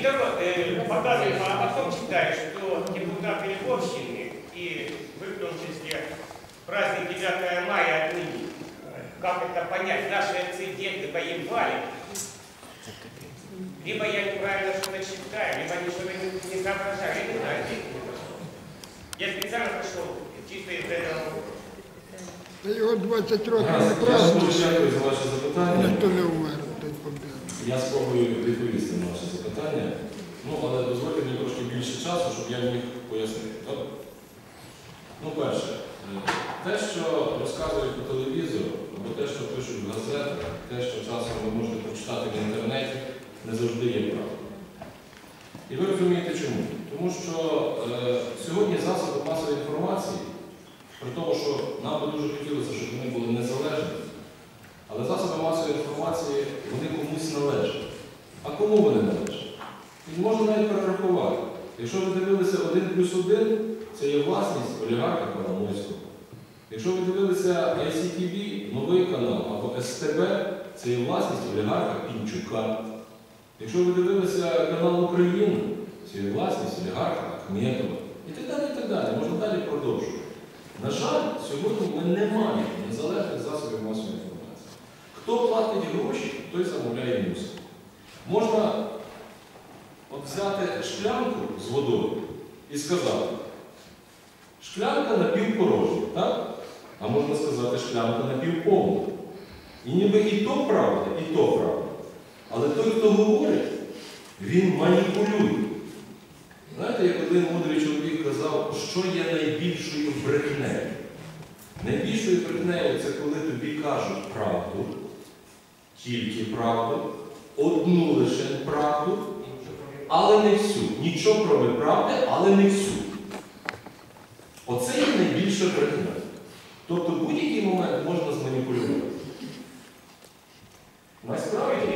Второе, э, показываем, а потом читаешь, что депутаты Львовщины и вы в том числе праздник 9 мая отныне. Как это понять? Наши отцы, деды воевали. Либо я неправильно что-то читаю, либо они что-то не, не соображаю. Я не знаю, не. Я специально пошел чисто из этого. Та його 20 років не Я празднує, дуже дякую за ваше запитання. Я спробую відповісти на ваше запитання. Ну, але дозвольте мені трошки більше часу, щоб я міг пояснити. Добре? Ну, перше, е, те, що розказують по телевізору, або те, що пишуть в газетах, те, що часом ви можете прочитати в інтернеті, не завжди є правдою. І ви розумієте чому? Тому що е, сьогодні засоби масової інформації, при тому, що нам би дуже хотілося, щоб вони були незалежні, але засоби масової інформації вони комусь належать. А кому вони належать? І можна навіть перерахувати. Якщо ви дивилися 1 плюс 1, це є власність олігарха Коломойського. Якщо ви дивилися ICTV, новий канал або СТБ, це є власність олігарха Пінчука. Якщо ви дивилися канал Україна, це є власність олігарха Ахметова. І так далі, і так далі. Можна далі продовжувати. На жаль, сьогодні ми не маємо незалежних засобів масової інформації. Хто платить гроші, той замовляє музику. Можна от взяти шклянку з водою і сказати, шклянка напівпорожня, так? А можна сказати, шклянка напівповна. І ніби і то правда, і то правда. Але той, хто говорить, він маніпулює. Знаєте, як один мудрий чоловік казав, що є найбільшою брехнею? Найбільшою брехнею це коли тобі кажуть правду, тільки правду, одну лише правду, але не всю. Нічого кроме правди, але не всю. Оце є найбільша брехня. Тобто будь-який момент можна зманіпулювати. Насправді.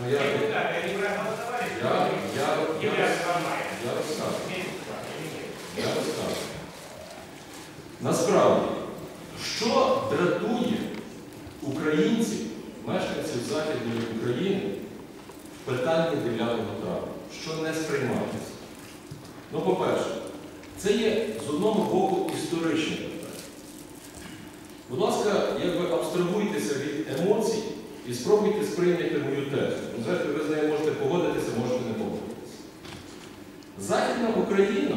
Ну, я- Депутати, вони проголосували? я, я, я, 9 я розкажу. Я розкажу. Насправді, що дратує українців, мешканців Західної України питанні 9 травня, що не сприймається? Ну, по-перше, це є з одного боку історичне питання. Будь ласка, якби абстрагуйтеся від емоцій і спробуйте сприйняти мою тезу. Ну, знаєте, ви з нею можете погодитися, можете не погодитися. Західна Україна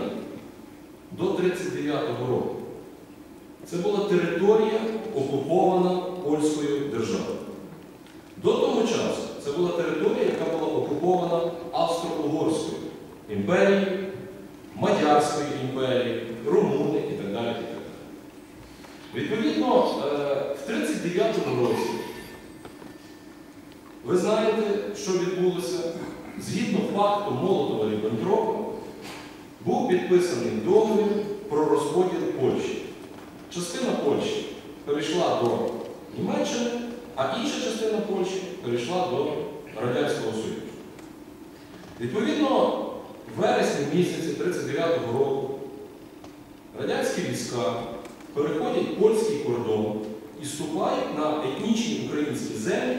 до 39-го року це була територія, окупована польською державою. До того часу це була територія, яка була окупована Австро-Угорською імперією, Мадярською імперією, Румуни і так далі. І так далі. Відповідно, е, в 39-му році ви знаєте, що відбулося? Згідно факту Молотова Ріббентропа, був підписаний договір про розподіл Польщі. Частина Польщі перейшла до Німеччини, а інша частина Польщі перейшла до Радянського Союзу. Відповідно, в вересні місяці 39-го року радянські війська переходять польський кордон і на етнічні українські землі,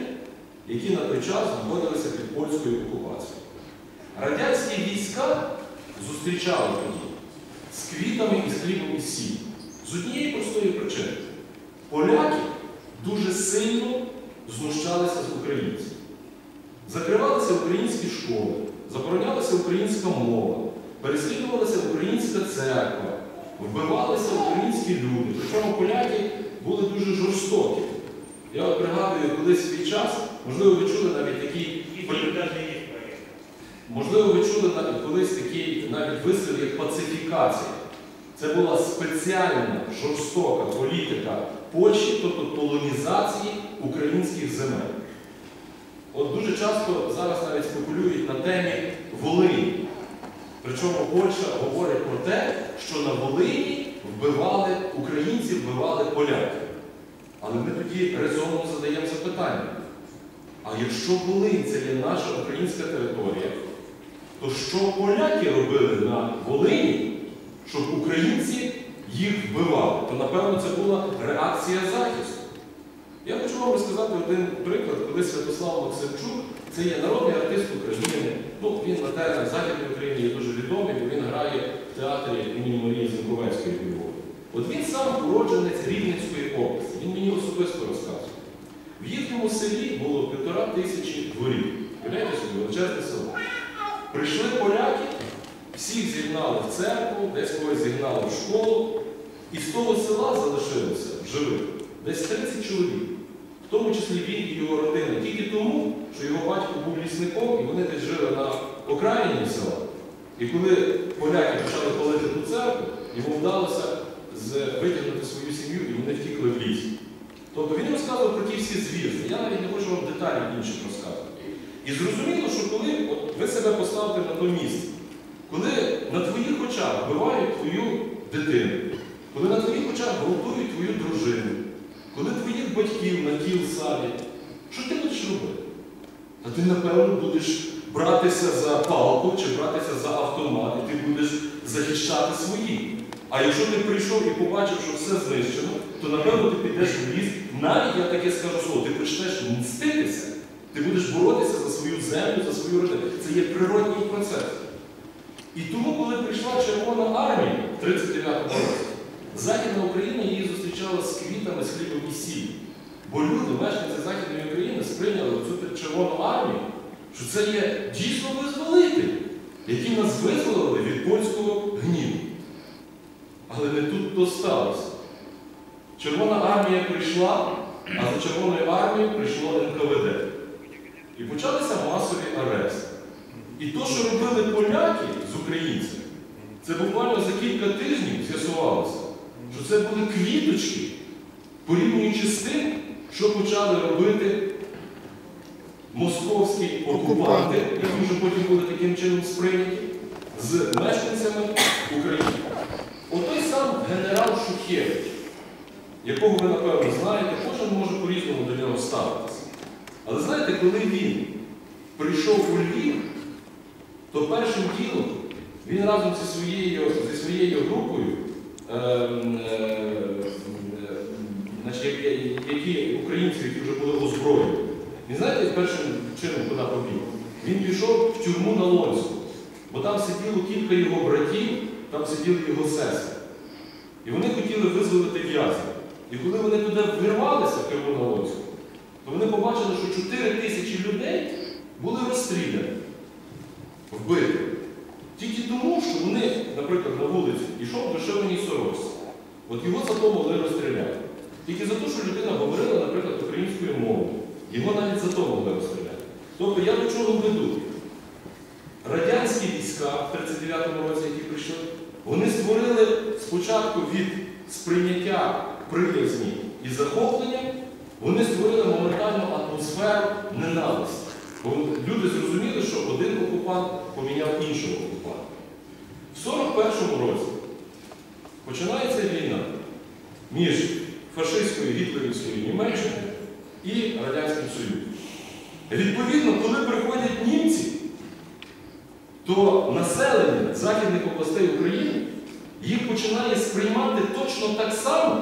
які на той час знаходилися під польською окупацією. Радянські війська зустрічали тоді з квітами і з хлібом і сіль. З однієї простої причини. Поляки дуже сильно знущалися з українців. Закривалися українські школи, заборонялася українська мова, переслідувалася українська церква, вбивалися українські люди. Причому поляки були дуже жорстокі. Я от пригадую, колись свій час, можливо, ви чули навіть такий. Можливо, ви чули навіть колись такий навіть вислів, як пацифікація. Це була спеціальна жорстока політика Польщі, тобто полонізації українських земель. От дуже часто зараз навіть спекулюють на темі Волині. Причому Польща говорить про те, що на Волині вбивали українців, вбивали поляків. Але ми тоді резонно задаємо запитання. А якщо Волинь це є наша українська територія, то що поляки робили на Волині, щоб українці їх вбивали? То напевно це була реакція захисту. Я хочу вам розказати один приклад, коли Святослав Максимчук, це є народний артист України. Ну, він на теренах Західної України є дуже відомий, бо він грає в театрі імені Марії Зінковецької у Львові. От він сам уродженець Рівненської області. Він мені особисто розказує. В їхньому селі було півтора тисячі дворів. Уявляєте собі, величезне село. Прийшли поляки, всіх зігнали в церкву, десь когось зігнали в школу, і з того села залишилося в живих десь 30 чоловік, в тому числі він і його родина, тільки тому, що його батько був лісником, і вони десь жили на окраїні села. І коли поляки почали палити ту церкву, йому вдалося витягнути свою сім'ю, і вони втікли в ліс. Тобто він розказував про ті всі звірства. Я навіть не хочу вам деталі інших розказувати. І зрозуміло, що коли от ви себе поставите на то місце, коли на твоїх очах вбивають твою дитину, коли на твоїх очах гвалтують твою дружину, коли твоїх батьків на кіл садять, що ти будеш робити? Та ти, напевно, будеш братися за палку чи братися за автомат, і ти будеш захищати свої. А якщо ти прийшов і побачив, що все знищено, то напевно ти підеш в ліс, навіть я таке скажу слово, ти почнеш мститися. Ти будеш боротися за свою землю, за свою родину. Це є природній процес. І тому, коли прийшла Червона армія в 39-му році, Західна Україна її зустрічала з квітами, з хлібом і сіль. Бо люди, мешканці Західної України, сприйняли цю Червону армію, що це є дійсно визволитель, які нас визволили від польського гніву. Але не тут то сталося. Червона армія прийшла, а за Червоною армією прийшло НКВД. І почалися масові арести. І то, що робили поляки з українцями, це буквально за кілька тижнів з'ясувалося, що це були квіточки, порівнюючи з тим, що почали робити московські окупанти, які вже потім були таким чином сприйняті, з мешканцями України. Отой сам генерал Шухевич, якого ви, напевно, знаєте, кожен може по-різному до нього ставитися. Але знаєте, коли він прийшов у Львів, то першим ділом він разом зі своєю, зі своєю групою, ем, е, які, які українці, які вже були озброєні, він знаєте, першим чином куди побіг? Він пішов в тюрму на Лонську, бо там сиділо кілька його братів, там сиділи його сестри. І вони хотіли визволити в'язнів. І коли вони туди вирвалися в тюрму на Лонську, то вони побачили, що 4 тисячі людей були розстріляні, вбиті. Тільки тому, що вони, наприклад, на вулицю йшов вишиваній сорочці. От його за то могли розстріляти. Тільки за те, що людина говорила, наприклад, українською мовою. Його навіть за то могли розстріляти. Тобто я до чого веду? Радянські війська в 39-му році, які прийшли, вони створили спочатку від сприйняття приязні і захоплення, вони створили моментальну атмосферу ненависті. Люди зрозуміли, що один окупант поміняв іншого. В 41-му році починається війна між фашистською гітлерівською Німеччиною і Радянським Союзом. Відповідно, коли приходять німці, то населення Західних областей України їх починає сприймати точно так само,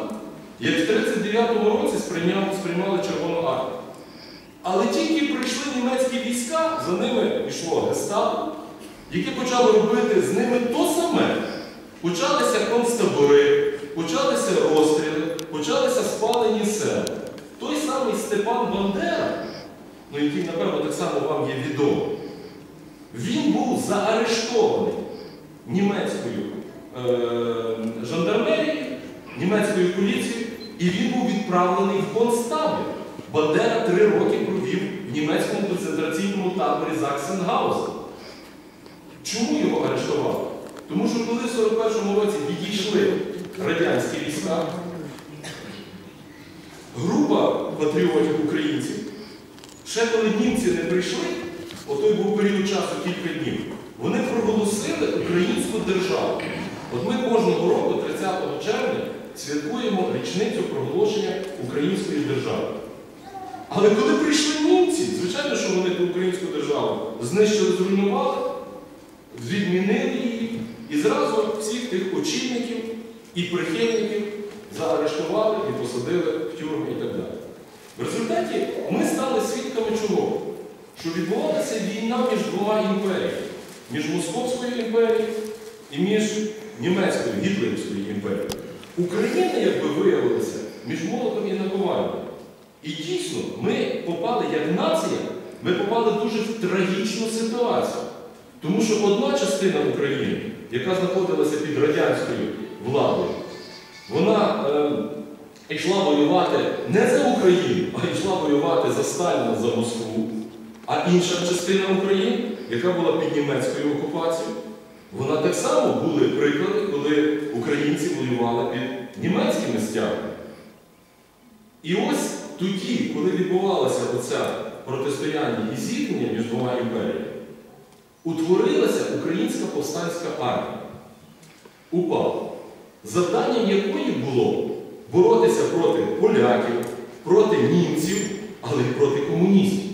як в 39-му році сприймали Червону армію. Але тільки прийшли німецькі війська, за ними йшло гестапо, які почали робити з ними то саме. Почалися концтабори, почалися розстріли, почалися спалені села. Той самий Степан Бандера, ну, який, напевно, так само вам є відомий, він був заарештований німецькою е, жандармерією, німецькою поліцією, і він був відправлений в концтабір. Бандера три роки провів в німецькому концентраційному таборі Заксенгаузен. Чому його арештували? Тому що коли в 41-му році відійшли радянські війська, група патріотів українців, ще коли німці не прийшли, отой був період часу кілька днів, вони проголосили українську державу. От ми кожного року, 30 червня, святкуємо річницю проголошення української держави. Але коли прийшли німці, звичайно, що вони ту українську державу знищили, зруйнували, відмінили її і зразу всіх тих очільників і прихильників заарештували і посадили в тюрми і так далі. В результаті ми стали свідками чого? Що відбувалася війна між двома імперіями, між Московською імперією і між німецькою гітлерівською імперією. Україна, якби виявилася, між молотом і наковальнем. І дійсно, ми попали як нація, ми попали дуже в трагічну ситуацію. Тому що одна частина України, яка знаходилася під радянською владою, вона е, йшла воювати не за Україну, а йшла воювати за Сталіна, за Москву. А інша частина України, яка була під німецькою окупацією, вона так само були приклади, коли українці воювали під німецькими стягами. І ось тоді, коли відбувалося оце протистояння і зіткнення між двома імперіями, утворилася Українська повстанська армія. УПА, завданням якої було боротися проти поляків, проти німців, але й проти комуністів.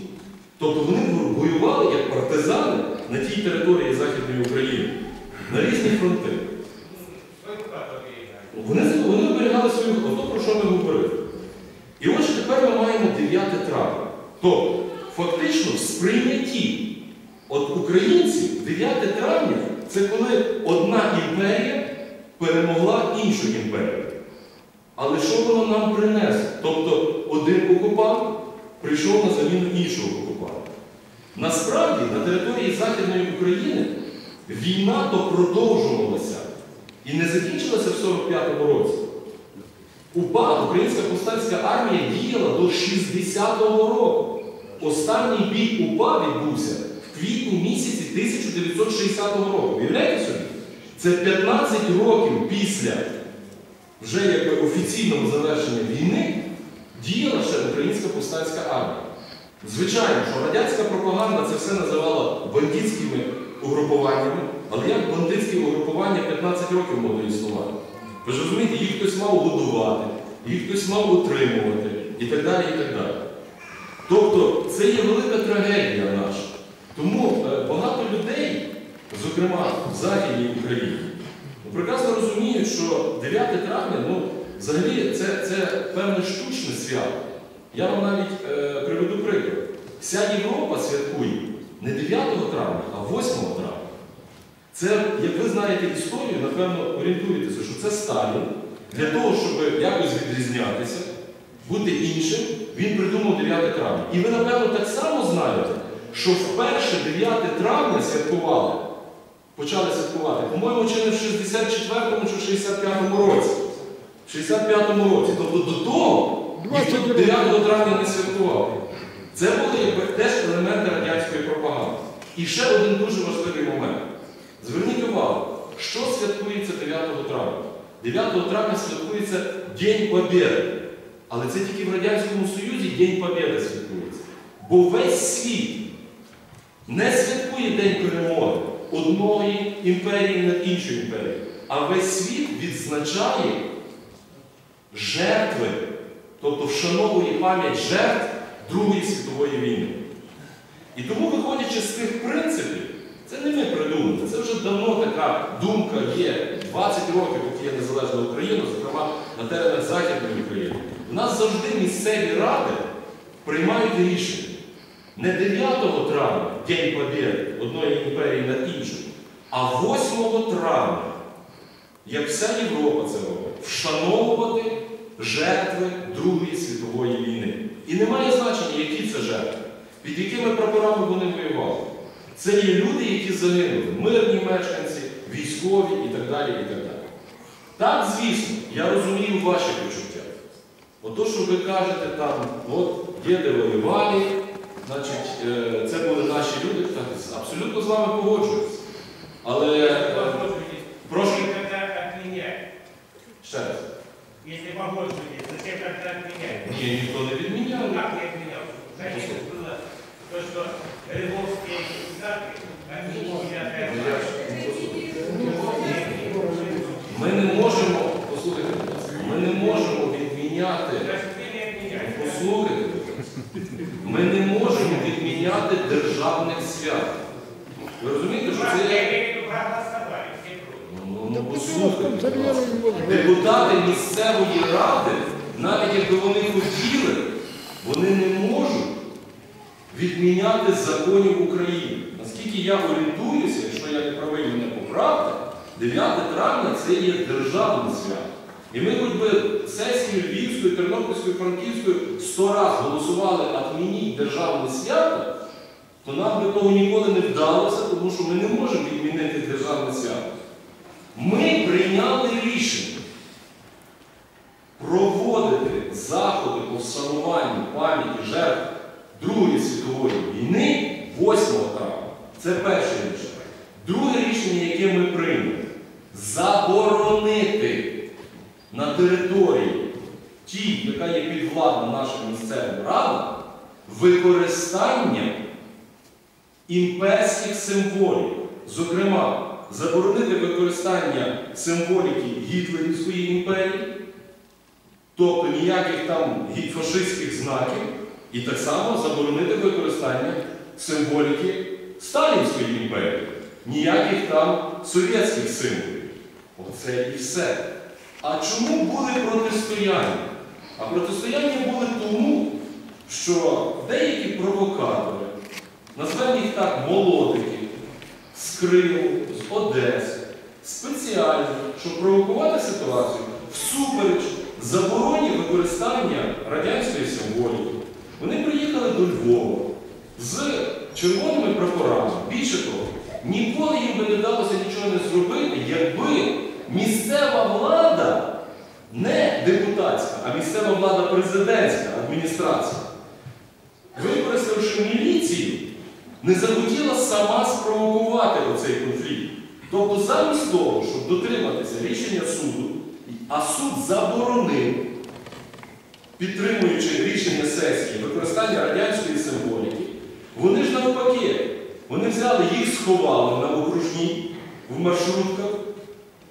Тобто вони воювали як партизани на тій території Західної України, на різні фронти. Вони, вони оберігали свою ото про що ми говорили. І отже, тепер ми маємо 9 травня. Тобто, фактично, в сприйнятті от українців 9 травня це коли одна імперія перемогла іншу імперію. Але що воно нам принесло? Тобто один окупант прийшов на заміну іншого окупанта. Насправді на території Західної України війна то продовжувалася і не закінчилася в 45-му році. УПА, Українська повстанська армія, діяла до 60-го року. Останній бій УПА відбувся квітні місяці 1960 року. Уявляєте собі? Це 15 років після вже якби офіційного завершення війни діяла ще Українська повстанська армія. Звичайно, що радянська пропаганда це все називала бандитськими угрупуваннями, але як бандитські угрупування 15 років могли існувати? Ви ж розумієте, їх хтось мав годувати, їх хтось мав утримувати і так далі. і так далі. Тобто це є велика трагедія наша. Тому е, багато людей, зокрема в Західній Україні, ну, прекрасно розуміють, що 9 травня ну, взагалі це, це певне штучне свято. Я вам навіть е, приведу приклад. Вся Європа святкує не 9 травня, а 8 травня. Це, як ви знаєте історію, напевно, орієнтуєтеся, що це Сталін для того, щоб якось відрізнятися, бути іншим, він придумав 9 травня. І ви, напевно, так само знаєте, що вперше 9 травня святкували, почали святкувати, по-моєму, чи не в 64-му чи в 65-му році. В 65-му році. Тобто до того ніхто 20 9 травня не святкував. Це були якби теж елементи радянської пропаганди. І ще один дуже важливий момент. Зверніть увагу, що святкується 9 травня? 9 травня святкується День Побєди. Але це тільки в Радянському Союзі День Побєди святкується. Бо весь світ не святкує День перемоги одної імперії над іншою імперією, а весь світ відзначає жертви, тобто вшановує пам'ять жертв Другої світової війни. І тому, виходячи з тих принципів, це не ми придумали, це вже давно така думка є 20 років, поки є незалежна Україна, зокрема на теренах Західної України. У нас завжди місцеві ради приймають рішення. Не 9 травня, День Побєди одної імперії над іншою, а 8 травня, як вся Європа це робить, вшановувати жертви Другої світової війни. І немає значення, які це жертви, під якими прапорами вони воювали. Це є люди, які загинули, мирні мешканці, військові і так далі. і так далі. Так, звісно, я розумію ваші почуття. Ото, що ви кажете там, от діди воювали, значить, е, це були наші люди, так, абсолютно з вами погоджуюсь. Але е, прошу ще раз. Если погоджуетесь, зачем как-то отменять? Ні, ніхто не Ну відміняв. не отменял? Зачем было то, что Львовские депутаты отменили 9 Ми не можемо, послухайте, ми не можемо відміняти, послухайте, ми не можемо відміняти державних свят. Ви розумієте, що це є. Ну, ну, послухайте. будь ласка. Депутати місцевої ради, навіть якби вони хотіли, вони не можуть відміняти законів України. Наскільки я орієнтуюся, якщо я не правий, мене поправте, 9 травня це є державне свято. І ми хоч би сесію Львівської, Тернопільської, Франківської сто раз голосували «Отмініть державне свято, то нам би того ніколи не вдалося, тому що ми не можемо відмінити державне свято. Ми прийняли рішення проводити заходи по вшануванню пам'яті жертв Другої світової війни 8 травня. Це перше рішення. Друге рішення, яке ми прийняли, заборонити на території тій, яка є підвладна нашим місцевим радам, використання імперських символів. Зокрема, заборонити використання символіки Гітлерівської імперії, тобто ніяких там фашистських знаків, і так само заборонити використання символіки Сталінської імперії, ніяких там совєтських символів. Оце і все. А чому були протистояння? А протистояння були тому, що деякі провокатори, назвемо їх так молодики, з Криму, з Одеси, спеціально, щоб провокувати ситуацію, всупереч забороні використання радянської символіки. Вони приїхали до Львова з червоними прапорами. Більше того, ніколи їм би не вдалося нічого не зробити, якби місцева влада, не депутатська, а місцева влада президентська адміністрація, використавши міліцію, не захотіла сама спровокувати оцей конфлікт. Тобто, замість того, щоб дотриматися рішення суду, а суд заборонив, підтримуючи рішення сесії використання радянської символіки, вони ж навпаки, вони взяли їх сховали на окружній в маршрутках.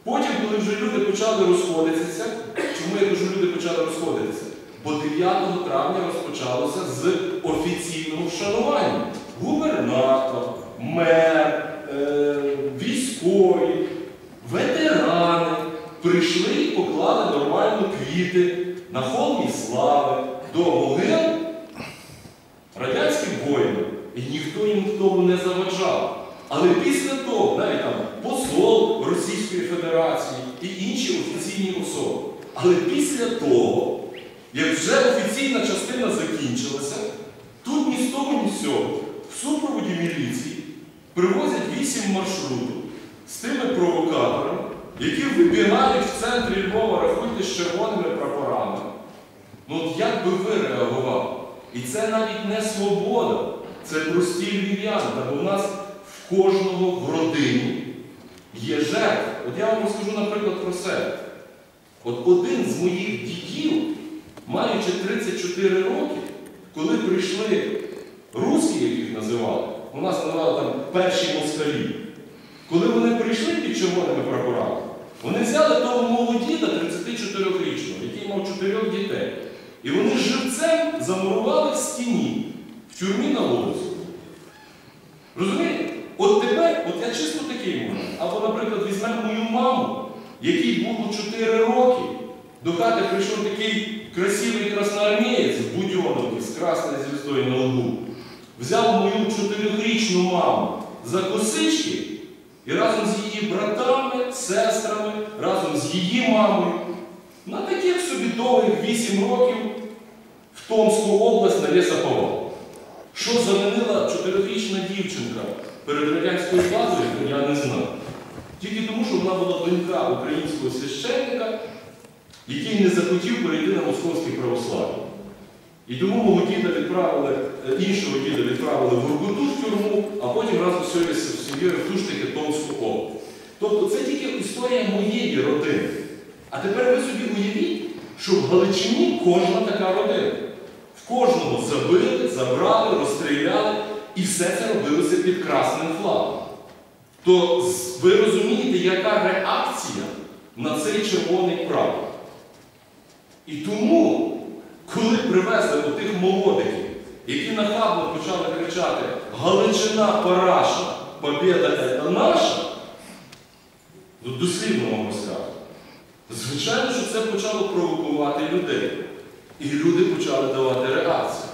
Потім, коли вже люди почали розходитися, чому я кажу, люди почали розходитися? Бо 9 травня розпочалося з офіційного вшанування. Губернатор, мер, е, військові, ветерани прийшли і поклали нормально квіти на холмі слави до могил радянським воїнам. І ніхто їм в тому не заважав. Але після того, навіть там посол Російської Федерації і інші офіційні особи. Але після того, як вже офіційна частина закінчилася, тут ні з того, ні з цього, в супроводі міліції привозять вісім маршрутів з тими провокаторами, які вибігають в центрі Львова, рахуйте з червоними прапорами. Ну от як би ви реагували? І це навіть не свобода, це прості львів'яни, бо в нас в кожного в родині є жертва. От я вам розкажу, наприклад, про себе. От один з моїх дідів, маючи 34 роки, коли прийшли русські, яких називали, у нас називали там перші москалі, коли вони прийшли під червоними прапорами, вони взяли того мого діда 34-річного, який мав чотирьох дітей. І вони живцем замурували в стіні, в тюрмі на Лозі. Розумієте? От тепер, от я чисто такий момент. Або, наприклад, візьмемо мою маму, якій було 4 роки. До хати прийшов такий красивий красноармієць в будьоновці з красною звіздою на лбу. Взяв мою чотирьохрічну маму за косички і разом з її братами, сестрами, разом з її мамою на таких собі довгих 8 років в Томську область на лісоповал. Що замінила чотирирічна дівчинка перед радянською владою, я не знаю. Тільки тому, що вона була донька українського священника, який не захотів перейти на московське православ'я. І тому мого діда відправили, е, іншого діда відправили в Ургуту в тюрму, а потім разом з цією сім'єю в ту таки Томську область. Тобто це тільки історія моєї родини. А тепер ви собі уявіть, що в Галичині кожна така родина. В кожного забили, забрали, розстріляли, і все це робилося під красним флагом. То ви розумієте, яка реакція на цей червоний прапор. І тому, коли привезли до тих молодиків, які нахабно почали кричати Галичина параша, побіда це наша, дослівно вам розкажу. Звичайно, що це почало провокувати людей. І люди почали давати реакцію.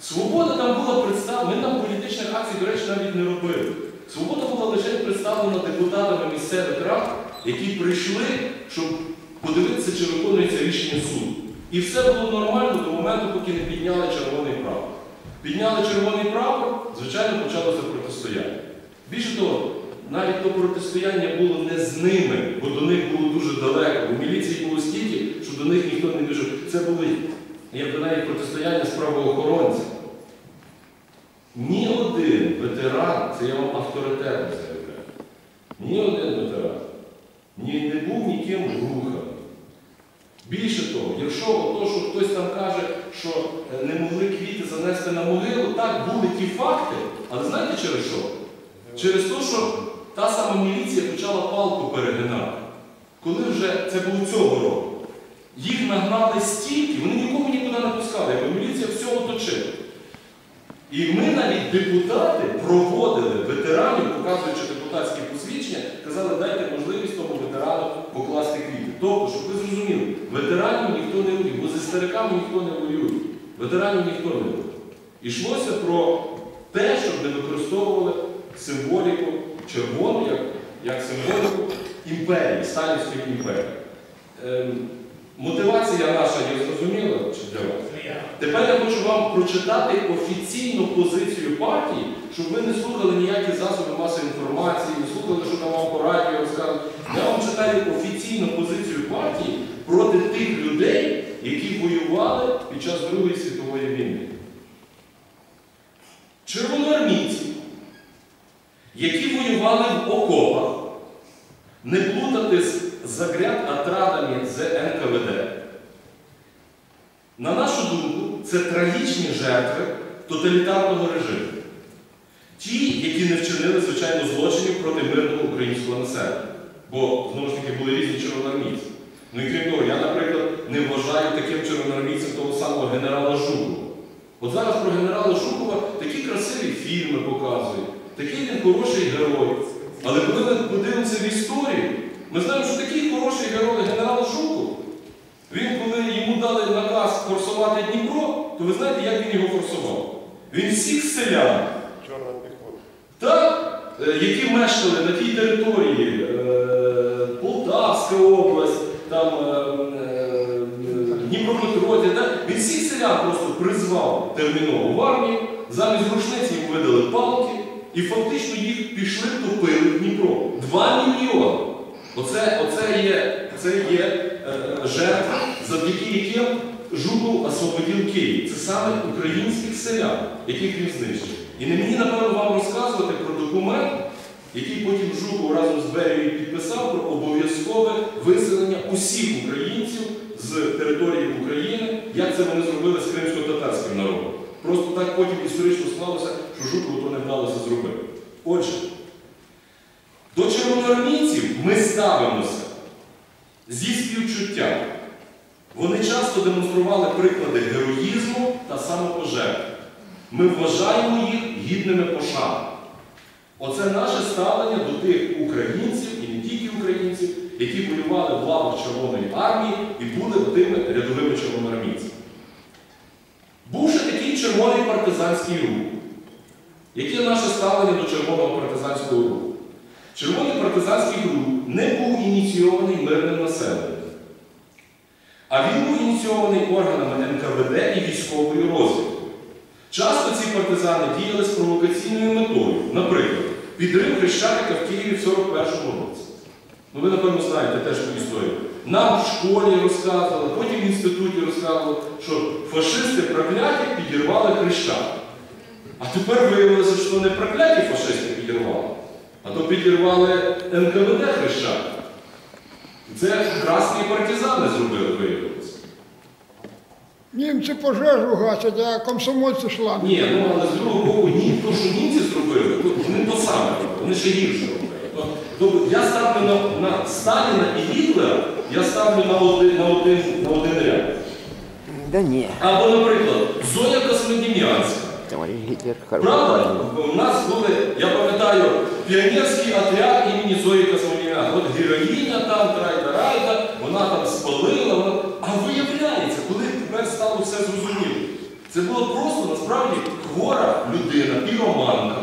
Свобода там була представлена, ми там політичних акцій, до речі, навіть не робили. Свобода була лише представлена депутатами місцевих рад, які прийшли, щоб подивитися, чи виконується рішення суду. І все було нормально до моменту, поки не підняли червоний прапор. Підняли червоний прапор, звичайно, почалося протистояння. Більше того, навіть то протистояння було не з ними, бо до них було дуже далеко. У міліції було стільки, що до них ніхто не біжав. Це були якби навіть протистояння з правоохоронцями. Ні один ветеран, це я вам авторитетно заявляю, ні один ветеран ні, не був ніким руханий. Більше того, якщо ото, що хтось там каже, що е, не могли квіти занести на могилу, так були ті факти, але знаєте через що? Через те, що та сама міліція почала палку перегинати. Коли вже це було цього року, їх нагнали стільки, вони нікому нікуди не пускали, бо міліція всього оточила. І ми навіть депутати проводили ветеранів, показуючи депутатські посвідчення, казали, дайте можливість тому ветерану покласти квіти. Тобто, щоб ви зрозуміли, ветеранів ніхто не воює, бо зі стариками ніхто не воює. Ветеранів ніхто не воює. Ішлося про те, щоб не використовували символіку червону, як, як символіку імперії, Сталінської імперії. Ем, мотивація наша є зрозуміла чи для вас? Тепер я хочу вам прочитати офіційну позицію партії, щоб ви не слухали ніякі засоби масової інформації, не слухали, що там вам по радіо розказують. Я вам читаю офіційну позицію партії проти тих людей, які воювали під час Другої світової війни. Червоноармійці, які воювали в окопах, не плутати з загряд отрадами з НКВД. На нашу думку, це трагічні жертви тоталітарного режиму. Ті, які не вчинили, звичайно, злочинів проти мирного українського населення. Бо, знову ж таки, були різні червоноармійці. Ну і крім того, я, наприклад, не вважаю таким червоноармійцем того самого генерала Жукова. От зараз про генерала Жукова такі красиві фільми показують, такий він хороший герой. Але коли ми подивимося в історію, ми знаємо, що такий хороший герой генерал Жуков, він, коли йому дали наказ форсувати Дніпро, то ви знаєте, як він його форсував? Він всіх селян, так, е, які мешкали на тій території, е, Полтавська область, там е, е, так, він всіх селян просто призвав терміново в армію, замість рушниць йому видали палки, і фактично їх пішли топили в Дніпро. Два мільйони. Оце, оце є, це є е, жертви, завдяки яким Жуков освободив Київ. Це саме українських селян, яких він знищив. І не мені, напевно, вам розказувати про документ, який потім Жуков разом з Берією підписав про усіх українців з території України, як це вони зробили з кримсько-татарським народом. Просто так потім історично склалося, що Жукову то не вдалося зробити. Отже, до червоноармійців ми ставимося зі співчуттям. Вони часто демонстрували приклади героїзму та самопожертви. Ми вважаємо їх гідними пошани. Оце наше ставлення до тих українців і не тільки українців, які воювали в лавах Червоної армії і були тими рядовими червоноармійцями. Бувши такий червоний партизанський рух, яке наше ставлення до червоного партизанського руху? Червоний партизанський рух не був ініційований мирним населенням, а він був ініційований органами НКВД і військовою розвідкою. Часто ці партизани діяли з провокаційною метою, наприклад, підрив Хрещатика в Києві в 41-му році. Ну, ви, напевно, знаєте теж ту історію. Нам в школі розказували, потім в інституті розказували, що фашисти прокляті підірвали Хрещатик. А тепер виявилося, що не прокляті фашисти підірвали, а то підірвали НКВД Хрещатик. Це красні партизани зробили, виявилося. Німці пожежу гасять, а комсомольці шла. Ні, ну але з другого боку, ні, то, що німці зробили, то вони то саме вони ще гірше робили. То- Тобто я ставлю на, на Сталіна і Гітлера, я ставлю на один, на один, на один ряд. Да не, Або, наприклад, Зоя Космодем'янська. Правда? У нас були, я пам'ятаю, піонерський отряд імені Зої Космодем'янської. От героїня там, трайда райда, вона там спалила. Вона... А виявляється, коли тепер стало все зрозуміло. Це була просто насправді хвора людина, піроманка,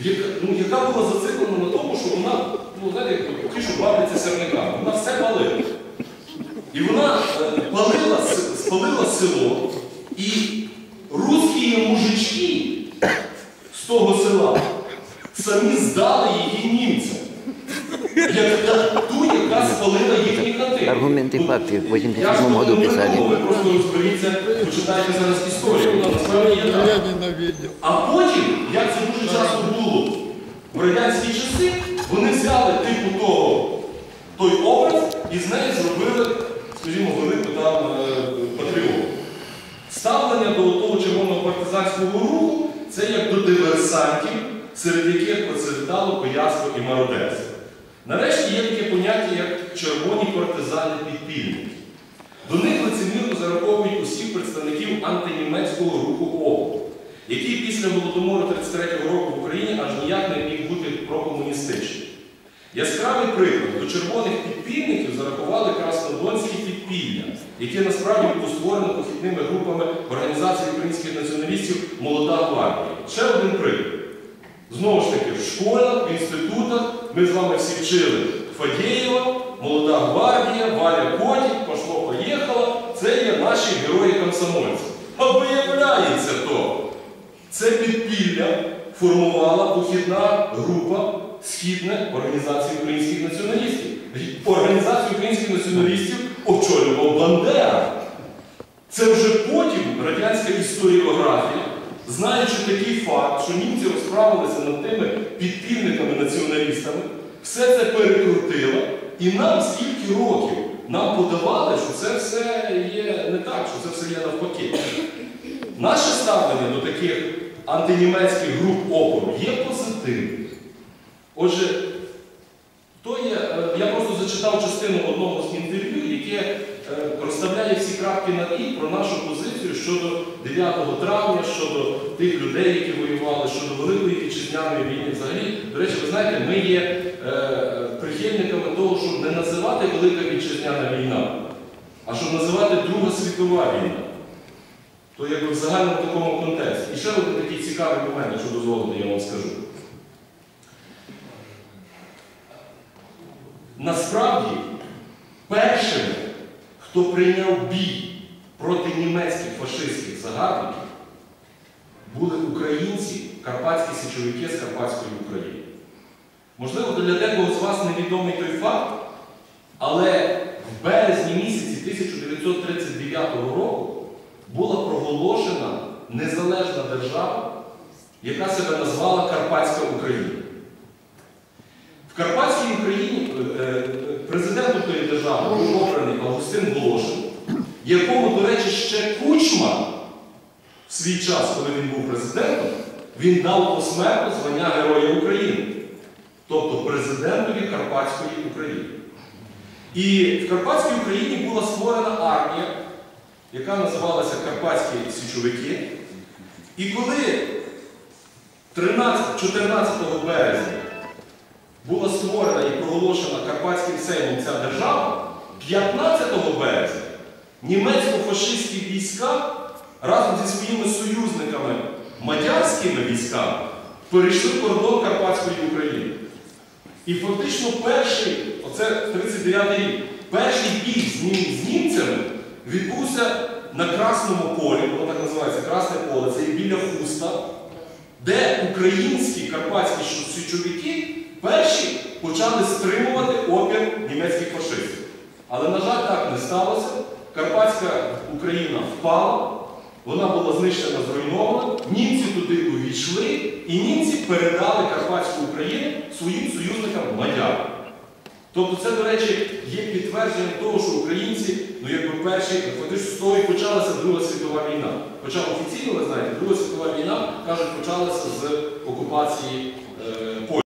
яка, ну, яка була зациклена на тому, що вона, ну, знаєте, як ті, що бавляться сірниками, вона все палила. І вона е, палила, спалила село, і русські мужички з того села самі здали її німцям. Яка спалила їхні хати. Аргументи факти в я ж 87 году писали. Ви просто розберіться, почитайте зараз історію. А потім, як це дуже часто було в радянські часи, вони взяли типу того, той образ і з неї зробили, скажімо, велику там е, патріоту. Ставлення до того червоного партизанського руху це як до диверсантів, серед яких процвітало пояство і мародерство. Нарешті є таке поняття, як червоні партизани підпільники. До них лицемірно зараховують усіх представників антинімецького руху ОПО, який після Голодомору 33-го року в Україні аж ніяк не міг бути прокомуністичним. Яскравий приклад до червоних підпільників зарахували краснодонські підпілля, яке насправді було створено похідними групами організації українських націоналістів Молода гвардія. Ще один приклад. Знову ж таки, в школах, в інститутах ми з вами всі вчили Фадєєва, Молода гвардія, Валя Котік, пошло поїхало. Це є наші герої комсомольці. А виявляється то, це підпілля формувала похідна група Східна організації українських націоналістів. Організацію українських націоналістів очолював Бандера. Це вже потім радянська історіографія, знаючи такий факт, що німці розправилися над тими підпільниками-націоналістами, все це перекрутила, і нам скільки років нам подавали, що це все є не так, що це все є навпаки. Наше ставлення до таких антинімецьких груп опору є позитивним. Отже, то є, е, я просто зачитав частину одного з інтерв'ю, яке розставляє всі крапки над і про нашу позицію щодо 9 травня, щодо тих людей, які воювали, щодо Великої вітчизняної війни. Взагалі, до речі, ви знаєте, ми є е, прихильниками того, щоб не називати Велика вітчизняна війна, а щоб називати Друга світова війна. То якби в загальному такому контексті. І ще один такий цікавий момент, якщо дозволите, я вам скажу. Насправді, першими, хто прийняв бій проти німецьких фашистських загарбників, були українці, карпатські січовики з Карпатської України. Можливо, для декого з вас невідомий той факт, але в березні місяці 1939 року була проголошена незалежна держава, яка себе назвала Карпатська Україна. В Карпатській Україні е, е, президентом тої держави був обраний Августин Волошин, якому, до речі, ще Кучма в свій час, коли він був президентом, він дав посмертно звання Героя України, тобто президентові Карпатської України. І в Карпатській Україні була створена армія, яка називалася Карпатські січовики. І коли 13, 14 березня була створена і проголошена Карпатським Сеймом ця держава, 15 березня німецько-фашистські війська разом зі своїми союзниками мадярськими військами перейшли кордон Карпатської України. І фактично перший, оце 39 рік, перший бій з, нім- з німцями відбувся на Красному полі, воно так називається Красне поле, це біля Хуста, де українські карпатські січовики перші почали стримувати опір німецьких фашистів. Але, на жаль, так не сталося. Карпатська Україна впала, вона була знищена, зруйнована, німці туди увійшли, і німці передали Карпатську Україну своїм союзникам мадярам. Тобто це, до речі, є підтвердженням того, що українці, ну якби перші, фактично з того і почалася Друга світова війна. Хоча офіційно, ви знаєте, Друга світова війна, кажуть, почалася з окупації е, Польщі.